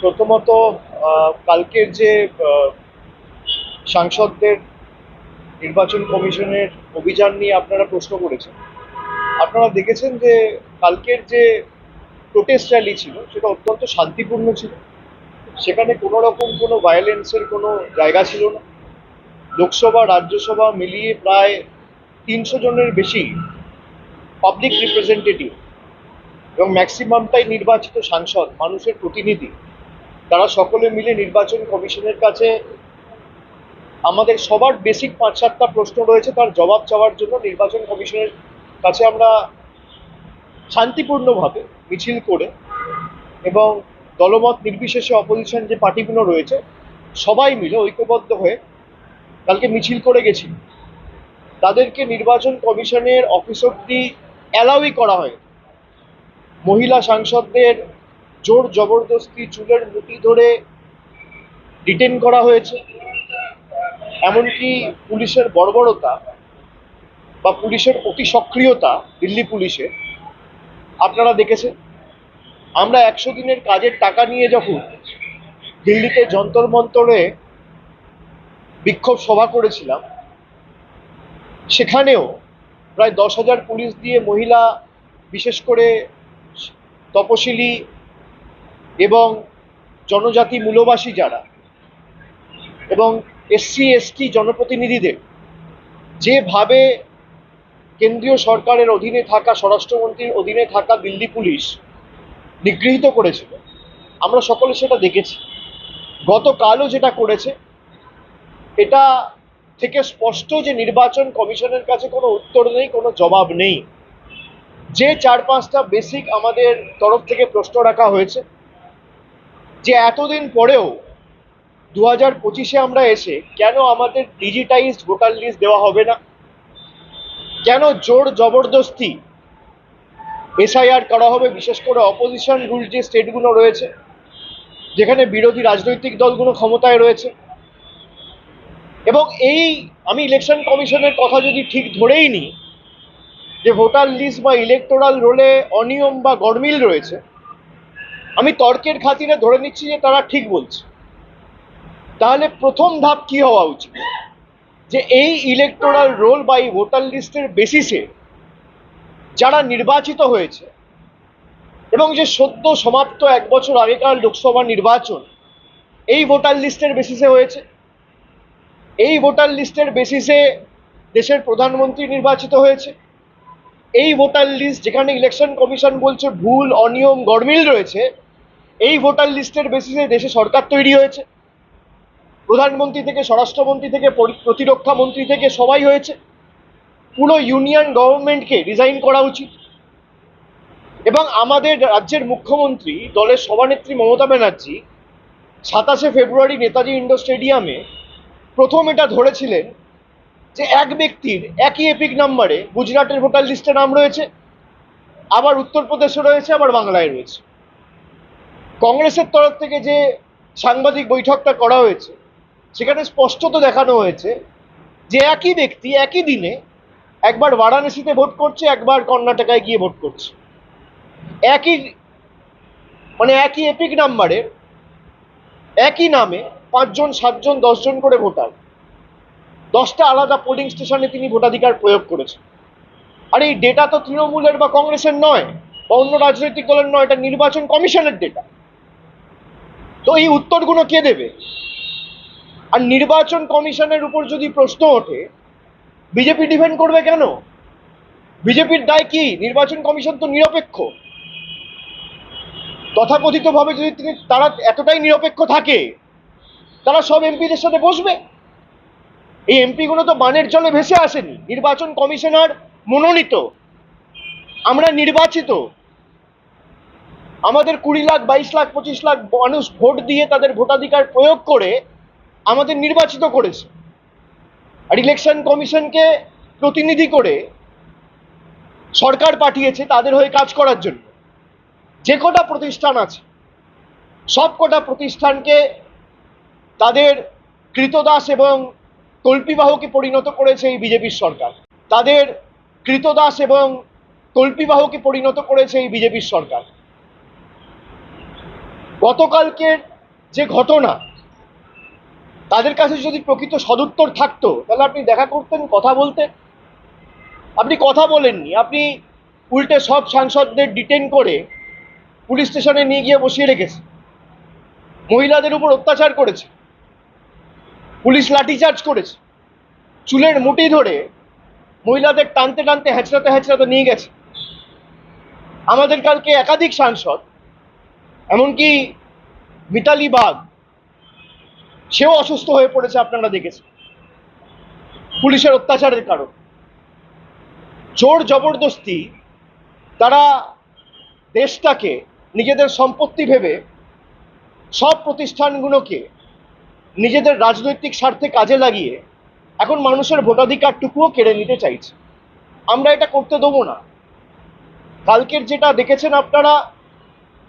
প্রথমত কালকের যে সাংসদদের নির্বাচন কমিশনের অভিযান নিয়ে আপনারা প্রশ্ন করেছেন, আপনারা দেখেছেন যে কালকের যে প্রোটেস্ট র্যালি ছিল, সেটা অত্যন্ত শান্তিপূর্ণ ছিল। সেখানে কোনো রকম কোনো ভায়োলেন্সের কোনো জায়গা ছিল না। লোকসভা, রাজ্যসভা মিলিয়ে প্রায় তিনশো জনের বেশি পাবলিক রিপ্রেজেন্টেটিভ এবং ম্যাক্সিমামটাই নির্বাচিত সাংসদ, মানুষের প্রতিনিধি তারা সকলে মিলে নির্বাচন কমিশনের কাছে আমাদের সবার বেসিক পাঁচ সাতটা প্রশ্ন রয়েছে, তার জবাব চাওয়ার জন্য নির্বাচন কমিশনের কাছে আমরা শান্তিপূর্ণভাবে মিছিল করে এবং দলমত নির্বিশেষে অপোজিশন যে পার্টিগুলো রয়েছে, সবাই মিলে ঐক্যবদ্ধ হয়ে কালকে মিছিল করে গেছি। তাদেরকে নির্বাচন কমিশনের অফিস অব্দি অ্যালাউই করা হয় মহিলা সাংসদদের জোর জবরদস্তি চুলের মুঠি ধরে ডিটেন করা হয়েছে। এমনকি পুলিশের বর্বরতা বা পুলিশের অতি সক্রিয়তা দিল্লি পুলিশের আপনারা দেখেছেন। আমরা একশো দিনের কাজের টাকা নিয়ে যখন দিল্লিতে যন্তর মন্তরে বিক্ষোভ সভা করেছিলাম, সেখানেও প্রায় দশ হাজার পুলিশ দিয়ে মহিলা, বিশেষ করে তপশিলি এবং জনজাতি মূলবাসী যারা, এবং এসসি, এসটি জনপ্রতিনিধিদের, যেভাবে কেন্দ্রীয় সরকারের অধীনে থাকা, স্বরাষ্ট্রমন্ত্রীর অধীনে থাকা দিল্লি পুলিশ নিগৃহীত করেছিল, আমরা সকলে সেটা দেখেছি। গতকালও যেটা করেছে, এটা থেকে স্পষ্ট যে নির্বাচন কমিশনের কাছে কোনো উত্তর নেই, কোনো জবাব নেই। যে চার পাঁচটা বেসিক আমাদের তরফ থেকে প্রশ্ন রাখা হয়েছে যে এতদিন পরেও দু হাজার পঁচিশে আমরা এসে কেন আমাদের ডিজিটাইজড ভোটার লিস্ট দেওয়া হবে না? কেন জোর জবরদস্তি এসআইআর করা হবে? বিশেষ করে অপোজিশন রুল যে স্টেটগুলো রয়েছে, যেখানে বিরোধী রাজনৈতিক দলগুলো ক্ষমতায় রয়েছে। এবং এই আমি ইলেকশন কমিশনের কথা যদি ঠিক ধরেই নিই, যে ভোটার লিস্ট বা ইলেকটোরাল রোলে অনিয়ম বা গরমিল রয়েছে আমি তর্কের খাতিরে ধরে নিচ্ছি যে তারা ঠিক বলছে। তাহলে প্রথম ধাপ কি হওয়া উচিত? যে এই ইলেকটোরাল রোল বা এই ভোটার লিস্টের বেসিসে যারা নির্বাচিত হয়েছে এবং যে সদ্য সমাপ্ত এক বছর আগেকার লোকসভা নির্বাচন, এই ভোটার লিস্টের বেসিসে হয়েছে। এই ভোটার লিস্টের বেসিসে দেশের প্রধানমন্ত্রী নির্বাচিত হয়েছে। এই ভোটার লিস্ট যেখানে ইলেকশন কমিশন বলছে ভুল, অনিয়ম গরমিল রয়েছে এই ভোটার লিস্টের বেসিসে দেশে সরকার তৈরি হয়েছে। প্রধানমন্ত্রী থেকে, স্বরাষ্ট্রমন্ত্রী থেকে প্রতিরক্ষা মন্ত্রী থেকে সবাই হয়েছে। পুরো ইউনিয়ন গভর্নমেন্টকে রিজাইন করা উচিত। এবং আমাদের রাজ্যের মুখ্যমন্ত্রী, দলের সভানেত্রী মমতা ব্যানার্জি সাতাশে ফেব্রুয়ারি নেতাজি ইন্ডোর স্টেডিয়ামে প্রথম এটা ধরেছিলেন যে এক ব্যক্তির একই এপিক নাম্বারে গুজরাটের ভোটার লিস্টে নাম রয়েছে, আবার উত্তরপ্রদেশে রয়েছে, আবার বাংলায় রয়েছে। কংগ্রেসের তরফ থেকে যে সাংবাদিক বৈঠকটা করা হয়েছে, সেখানে স্পষ্টত দেখানো হয়েছে যে একই ব্যক্তি একই দিনে একবার বারাণসীতে ভোট করছে, একবার কর্ণাটকায় গিয়ে ভোট করছে। একই মানে একই এপিক নাম্বারের একই নামে পাঁচজন, সাতজন, দশজন করে ভোটার। দশটা আলাদা পোলিং স্টেশনে তিনি ভোটাধিকার প্রয়োগ করেছেন। আর এই ডেটা তো তৃণমূলের বা কংগ্রেসের নয়, বা অন্য রাজনৈতিক দলের নয়, এটা নির্বাচন কমিশনের ডেটা তো এই উত্তরগুলো কে দেবে? আর নির্বাচন কমিশনের উপর যদি প্রশ্ন ওঠে, বিজেপি ডিফেন্ড করবে কেন? বিজেপির দায় কি? নির্বাচন কমিশন তো নিরপেক্ষ। তথাকথিতভাবে যদি তিনি, তারা এতটাই নিরপেক্ষ থাকে, তারা সব এমপিদের সাথে বসবে? এই এমপিগুলো তো বানের জলে ভেসে আসেনি। নির্বাচন কমিশনার মনোনীত। আমরা নির্বাচিত। আমাদের কুড়ি লাখ, বাইশ লাখ, পঁচিশ লাখ মানুষ ভোট দিয়ে তাদের ভোটাধিকার প্রয়োগ করে আমাদের নির্বাচিত করেছে। আর ইলেকশন কমিশনকে প্রতিনিধি করে সরকার পাঠিয়েছে তাদের হয়ে কাজ করার জন্য। যে কটা প্রতিষ্ঠান আছে, সব কটা প্রতিষ্ঠানকে তাদের কৃতদাস এবং কল্পিবাহকে পরিণত করেছে এই বিজেপির সরকার। তাদের কৃতদাস এবং কল্পিবাহকে পরিণত করেছে এই বিজেপির সরকার। গতকালকের যে ঘটনা, তাদের কাছে যদি প্রকৃত সদুত্তর থাকতো, তাহলে আপনি দেখা করতেন, কথা বলতেন। আপনি কথা বলেননি, আপনি উল্টে সব সাংসদদের ডিটেন করে পুলিশ স্টেশনে নিয়ে গিয়ে বসিয়ে রেখেছে মহিলাদের উপর অত্যাচার করেছে, পুলিশ লাঠিচার্জ করেছে, চুলের মুঠি ধরে মহিলাদের টানতে টানতে হ্যাঁচড়াতে হ্যাঁচড়াতে নিয়ে গেছে। আমাদের কালকে একাধিক সাংসদ এমনকি মিতালি বাগ সেও অসুস্থ হয়ে পড়েছে, আপনারা দেখেছেন। পুলিশের অত্যাচারের কারণ। জোর জবরদস্তি, তারা দেশটাকে, নিজেদের সম্পত্তি ভেবে, সব প্রতিষ্ঠানগুলোকে, নিজেদের রাজনৈতিক স্বার্থে কাজে লাগিয়ে, এখন মানুষের ভোটাধিকারটুকুও কেড়ে নিতে চাইছে। আমরা এটা করতে দেবো না। কালকের যেটা দেখেছেন আপনারা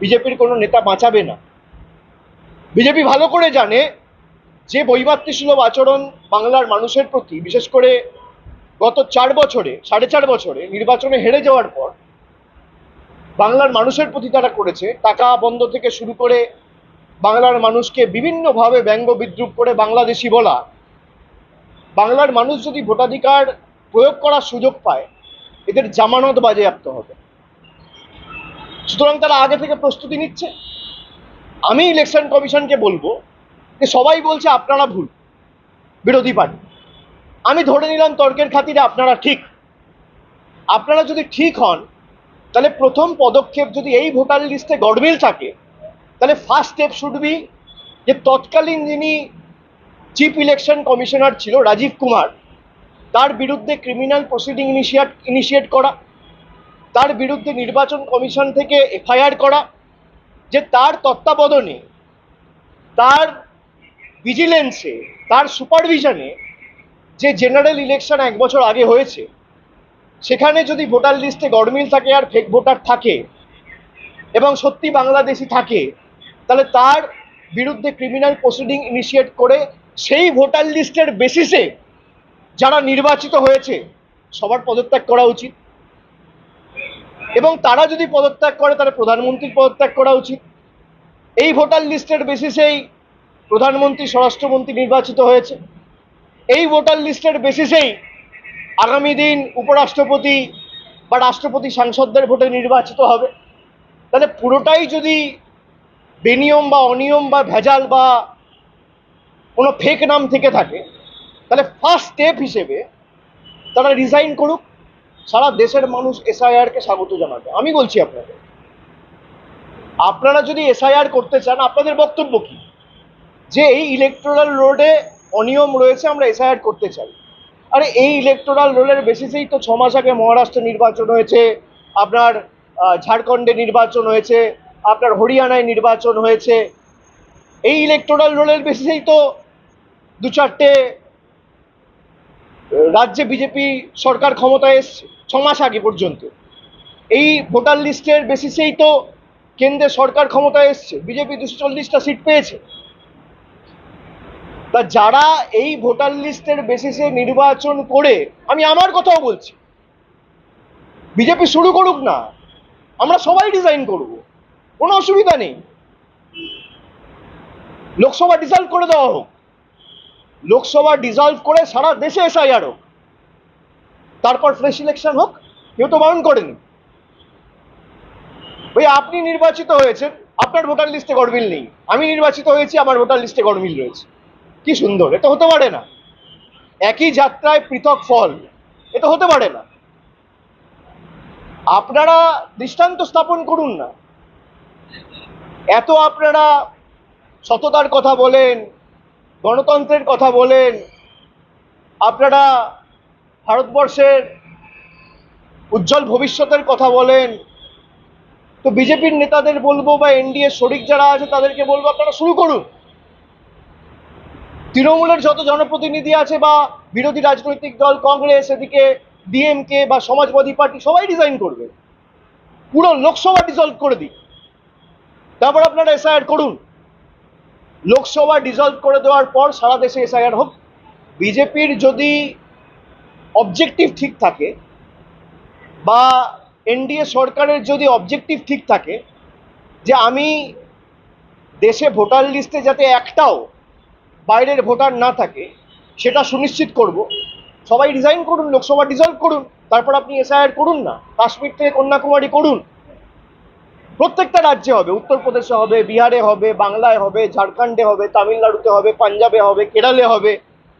বিজেপির কোনো নেতা বাঁচাবে না। বিজেপি ভালো করে জানে যে বৈমাতৃসুলভ আচরণ বাংলার মানুষের প্রতি, বিশেষ করে গত চার বছরে, সাড়ে চার বছরে নির্বাচনে হেরে যাওয়ার পর বাংলার মানুষের প্রতি তারা করেছে টাকা বন্ধ থেকে শুরু করে বাংলার মানুষকে বিভিন্নভাবে ব্যঙ্গ বিদ্রুপ করে বাংলাদেশি বলা। বাংলার মানুষ যদি ভোটাধিকার প্রয়োগ করার সুযোগ পায়, এদের জামানত বাজেয়াপ্ত হবে। সুতরাং তারা আগে থেকে প্রস্তুতি নিচ্ছে। আমি ইলেকশন কমিশনকে বলব যে সবাই বলছে আপনারা ভুল, বিরোধী পার্টি। আমি ধরে নিলাম তর্কের খাতিরে আপনারা ঠিক। আপনারা যদি ঠিক হন, তাহলে প্রথম পদক্ষেপ যদি এই ভোটার লিস্টে গডমিল থাকে, তাহলে ফার্স্ট স্টেপ শুড বি যে তৎকালীন যিনি চিফ ইলেকশন কমিশনার ছিল রাজীব কুমার, তার বিরুদ্ধে ক্রিমিনাল প্রসিডিং ইনিশিয়েট ইনিশিয়েট করা। তার বিরুদ্ধে নির্বাচন কমিশন থেকে এফআইআর করা, যে তার তত্ত্বাবধানে, তার ভিজিলেন্সে তার সুপারভিশনে যে জেনারেল ইলেকশন এক বছর আগে হয়েছে, সেখানে যদি ভোটার লিস্টে গড়মিল থাকে আর ফেক ভোটার থাকে এবং সত্যি বাংলাদেশি থাকে, তাহলে তার বিরুদ্ধে ক্রিমিনাল প্রসিডিং ইনিশিয়েট করে সেই ভোটার লিস্টের বেসিসে যারা নির্বাচিত হয়েছে, সবার পদত্যাগ করা উচিত। এবং তারা যদি পদত্যাগ করে, তাহলে প্রধানমন্ত্রীর পদত্যাগ করা উচিত। এই ভোটার লিস্টের বেসিসেই প্রধানমন্ত্রী, স্বরাষ্ট্রমন্ত্রী নির্বাচিত হয়েছে। এই ভোটার লিস্টের বেসিসেই আগামী দিন উপরাষ্ট্রপতি বা রাষ্ট্রপতি সাংসদদের ভোটে নির্বাচিত হবে। তাহলে পুরোটাই যদি বেনিয়ম বা অনিয়ম বা ভেজাল বা কোনো ফেক নাম থেকে থাকে, তাহলে ফার্স্ট স্টেপ হিসেবে তারা রিজাইন করুক। সারা দেশের মানুষ এসআইআরকে স্বাগত জানাবে। আমি বলছি আপনাদের। আপনারা যদি এসআইআর করতে চান, আপনাদের বক্তব্য কি? যে এই ইলেকট্রাল রোডে অনিয়ম রয়েছে, আমরা এসআইআর করতে চাই। আরে, এই ইলেকটোরাল রোলের বেসিসেই তো ছ মাস আগে মহারাষ্ট্রে নির্বাচন হয়েছে, আপনার ঝাড়খণ্ডে নির্বাচন হয়েছে, আপনার হরিয়ানায় নির্বাচন হয়েছে। এই ইলেকটোরাল রোলের বেসিসেই তো দু চারটে রাজ্যে বিজেপি সরকার ক্ষমতায় এসছে। ছ মাস আগে পর্যন্ত। এই ভোটার লিস্টের বেসিসেই তো কেন্দ্রে সরকার ক্ষমতায় এসছে, বিজেপি দুশো চল্লিশটা সিট পেয়েছে। তা যারা এই ভোটার লিস্টের বেসিসে নির্বাচন করে, আমি আমার কথাও বলছি, বিজেপি শুরু করুক না, আমরা সবাই ডিজাইন করব, কোনো অসুবিধা নেই। লোকসভা ডিসলভ করে দেওয়া হোক, লোকসভা ডিসলভ করে সারা দেশে এসআইআর হোক। তারপর ফ্রেশ ইলেকশন হোক, কেউ তো বারণ করেনি। ওই আপনি নির্বাচিত হয়েছেন, আপনার ভোটার লিস্টে গরমিল নেই। আমি নির্বাচিত হয়েছি, আমার ভোটার লিস্টে গরমিল রয়েছে। কি সুন্দর এটা হতে পারে না। একই যাত্রায় পৃথক ফল এটা হতে পারে না। আপনারা দৃষ্টান্ত স্থাপন করুন না। এত আপনারা সততার কথা বলেন, গণতন্ত্রের কথা বলেন, আপনারা ভারতবর্ষের উজ্জ্বল ভবিষ্যতের কথা বলেন, তো বিজেপির নেতাদের বলব বা এনডিএ শরিক যারা আছে তাদেরকে বলব আপনারা শুরু করুন। তৃণমূলের যত জনপ্রতিনিধি আছে বা বিরোধী রাজনৈতিক দল, কংগ্রেস, এদিকে ডিএমকে বা সমাজবাদী পার্টি, সবাই ডিজাইন করবে। পুরো লোকসভা ডিজলভ করে দিই তারপর আপনারা এসআইআর করুন। লোকসভা ডিজলভ করে দেওয়ার পর সারা দেশে এসআইআর হোক। বিজেপির যদি অবজেক্টিভ ঠিক থাকে বা এনডিএ সরকারের যদি অবজেক্টিভ ঠিক থাকে যে আমি দেশে ভোটার লিস্টে যাতে একটাও বাইরের ভোটার না থাকে, সেটা সুনিশ্চিত করব। সবাই রিজাইন করুন, লোকসভা ডিজলভ করুন, তারপর আপনি এসআইআর করুন না, কাশ্মীর থেকে কন্যাকুমারী করুন। প্রত্যেকটা রাজ্যে হবে, উত্তরপ্রদেশে হবে, বিহারে হবে, বাংলায় হবে, ঝাড়খণ্ডে হবে, তামিলনাড়ুতে হবে, পাঞ্জাবে হবে, কেরালে হবে,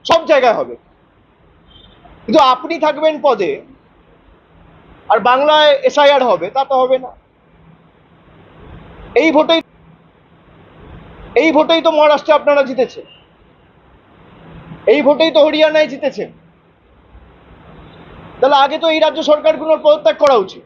সব জায়গায় হবে। কিন্তু আপনি থাকবেন পদে। আর বাংলায় এসআইআর হবে, তা তো হবে না। এই ভোটেই এই ভোটেই তো মহারাষ্ট্রে আপনারা জিতেছেন। এই ভোটেই তো হরিয়ানায় জিতেছেন। তাহলে আগে তো এই রাজ্য সরকারগুলোর পদত্যাগ করা উচিত।